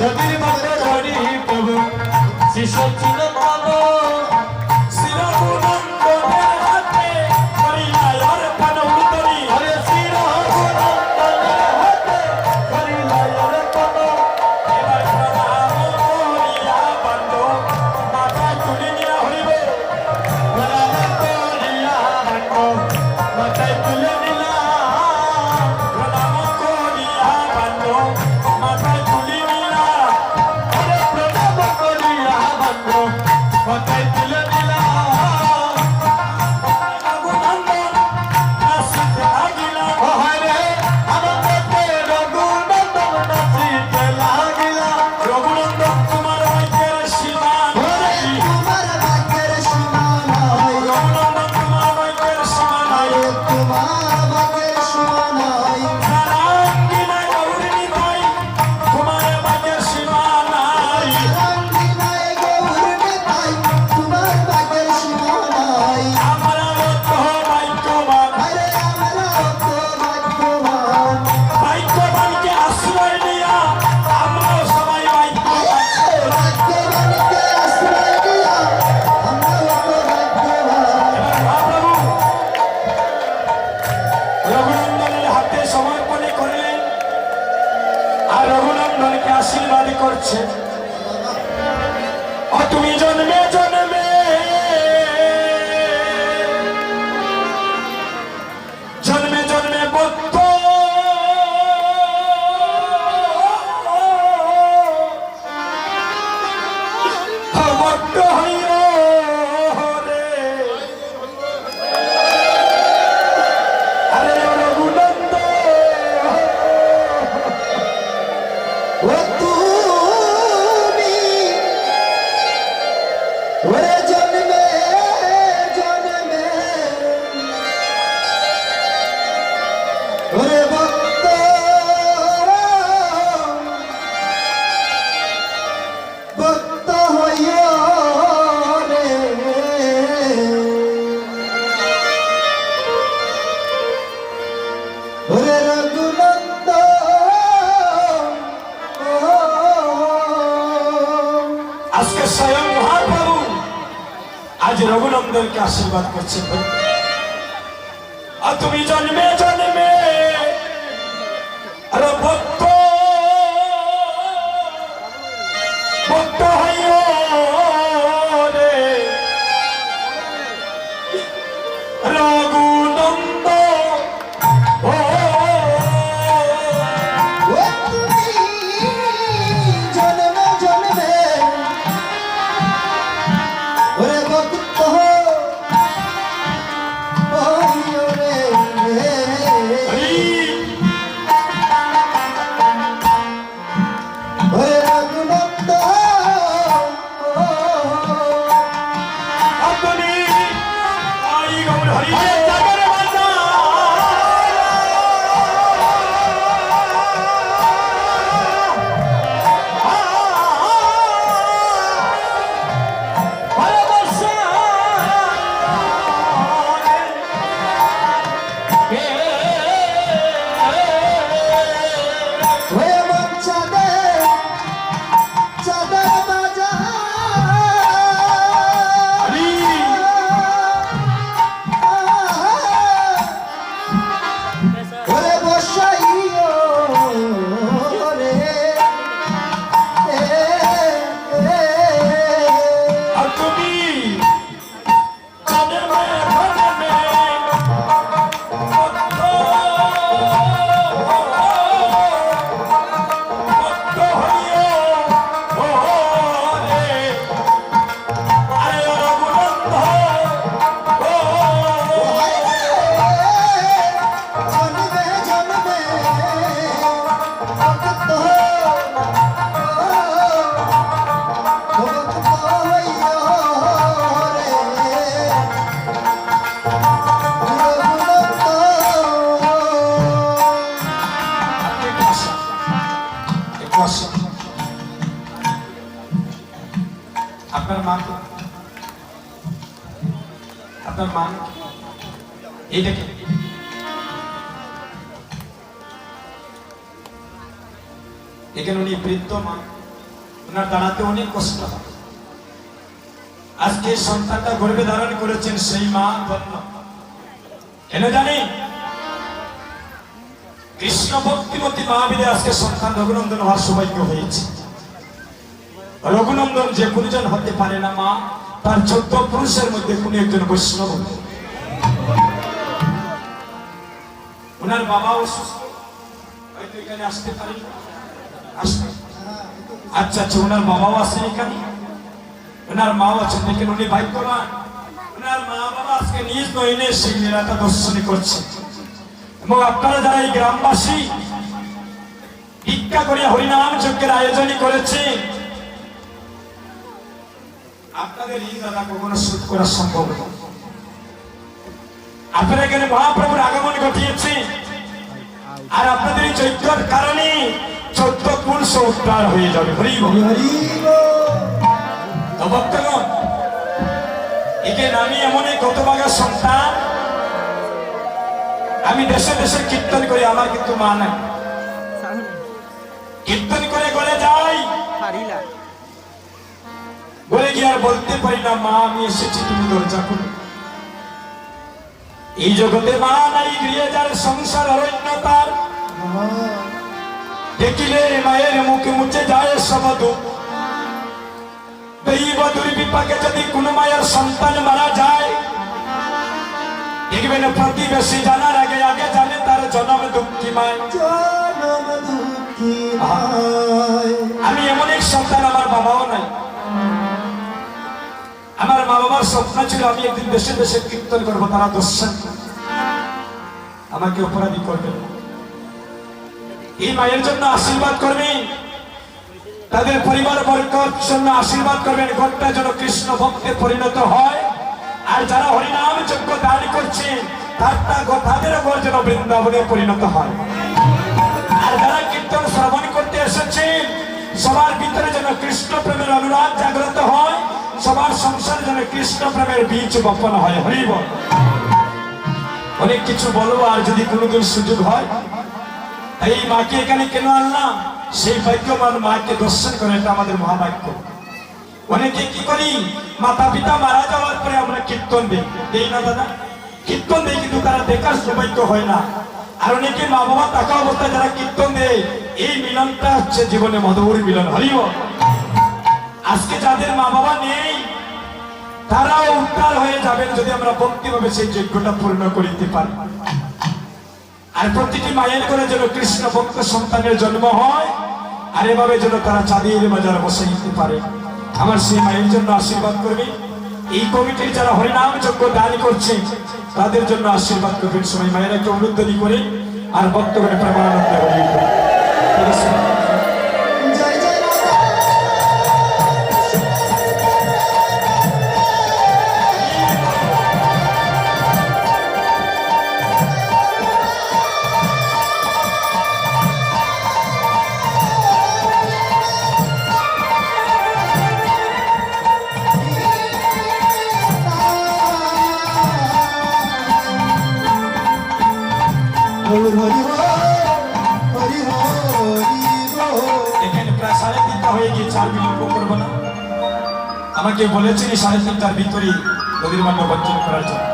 সবির মাত্র ধরি প্রভু শিশু ছিল আর রঘুনন্দনকে আশীর্বাদ করছে। তুমি জন্মে জন্ম রঘুনন্দনকে আশীর্বাদ করছেন আর তুমি জন্মে এখানে উনি বৃদ্ধ মা ওনার দাঁড়াতে অনেক কষ্ট হয়। আজকে সন্তানটা গর্ভে ধারণ করেছেন সেই মা ধন্য কেন জানি? কৃষ্ণ ভক্তিমতী মহাবীরে আজকে সন্তান রঘুনন্দন হওয়ার সৌভাগ্য হয়েছে। রঘুনন্দন যে গুরুজন হতে পারে না মা, তার চোদ্দ পুরুষের মধ্যে কোন একজন বৈষ্ণব। ওনার বাবা অসুস্থ হয়তো এখানে আসতে পারেন। আচ্ছা আচ্ছা ওনার বাবাও আছেন এখানে? ওনার মাও আছেন, দেখেন উনি ভাগ্যবান। ওনার মা বাবা আজকে নিজ নয়নে সেই লীলাটা দর্শনী করছে। এবং আপনারা যারা এই গ্রামবাসী, ভিক্ষা করে হরিনাম যজ্ঞের আয়োজনই করেছে আপনাদের ঋণ দাদা কখনো শোধ করা সম্ভব না আপনারা এখানে মহাপ্রভুর আগমন ঘটিয়েছে আর আপনাদের এই যজ্ঞের কারণে পুরুষ উদ্ধার হয়ে যাবে। হরি ভক্তগণ একে নামি এমন এক গতবাগা সন্তান, আমি দেশে দেশে কীর্তন করি, আমার কিন্তু মা নাই। কীর্তন করে গলে যাই। বলে গিয়ে আর বলতে পারি না, মা, আমি এসেছি, তুমি দরজা খুলো। এই জগতে মা নাই, গৃহে যার সংসার অরণ্যতার দেখিলে মায়ের মুখে মুছে যায় সব দুঃখ দৈব দুর্বিপাকে যদি কোনো মায়ের সন্তান মারা যায় দেখবেন প্রতিবেশী জানার আগে আগে জানে তার জন্ম দুঃখী মায় আমি এমন এক সন্তান আমার বাবাও নাই মা বাবার স্বপ্ন ছিল আমি একদিন দেশে দেশে কীর্তন করব তারা দর্শন আমাকে অপরাধী করবে এই মায়ের জন্য আশীর্বাদ করবেন। তাদের পরিবার বর্গর জন্য আশীর্বাদ করবেন। ঘরটা যেন কৃষ্ণ ভক্তে পরিণত হয়। আর যারা হরিনাম যজ্ঞ দান করছেন, তারটা তাদের ঘর যেন বৃন্দাবনে পরিণত হয়। আর যারা কীর্তন শ্রবণ করতে এসেছেন, সবার ভিতরে যেন কৃষ্ণ প্রেমের অনুরাগ জাগ্রত হয়, সবার সংসারে যেন কৃষ্ণ প্রেমের বীজ বপন হয়। হরিব অনেক কিছু বলব আর যদি কোনোদিন সুযোগ হয় এই মাকে এখানে কেন আনলাম? সেই ভাগ্যবান মাকে দর্শন করে এটা আমাদের মহাভাগ্য। অনেকে কি করি? মাতা পিতা মারা যাওয়ার পরে আমরা কীর্তন দিই। দেই না, দাদা? কীর্তন দেই কিন্তু তারা দেখার সৌভাগ্য হয় না। আর অনেকে মা বাবা থাকা অবস্থায় যারা কীর্তন দেয়, এই মিলনটা হচ্ছে জীবনে মধুর মিলন হরিব আজকে যাদের মা বাবা নেই, তারাও উদ্ধার হয়ে যাবেন যদি আমরা ভক্তিভাবে সেই যজ্ঞটা পূর্ণ করিতে পারি। আর প্রতিটি মায়ের করে যেন কৃষ্ণ ভক্ত সন্তানের জন্ম হয়, আর এভাবে যেন তারা চাঁদের বাজার বসে নিতে পারে। আমার সেই মায়ের জন্য আশীর্বাদ করবে। এই কমিটির যারা হরিনাম যজ্ঞ দান করছে, তাদের জন্য আশীর্বাদ করবেন। সবাই মায়ের একটা অনুদানি করে আর বক্তব্যের প্রমাণ? আমাকে বলেছেন সাড়ে তিনটার ভিতরেই নদীর মান্য বঞ্চন করার জন্য।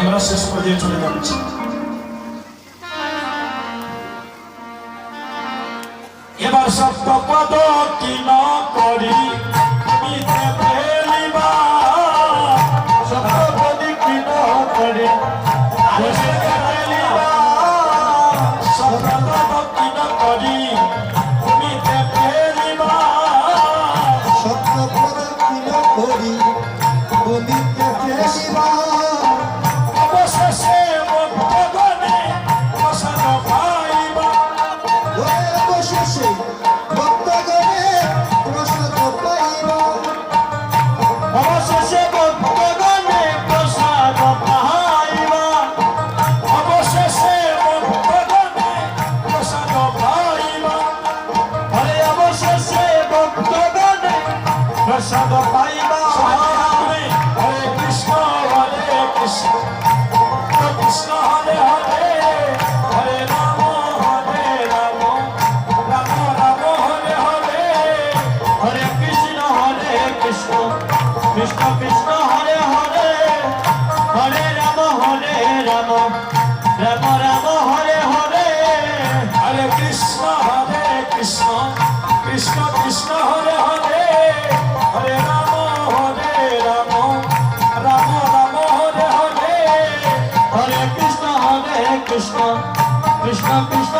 আমরা শেষ পর্যায়ে চলে যাচ্ছি। এবার সব পদ কি না করি হরে কৃষ্ণ কৃষ্ণ কৃষ্ণ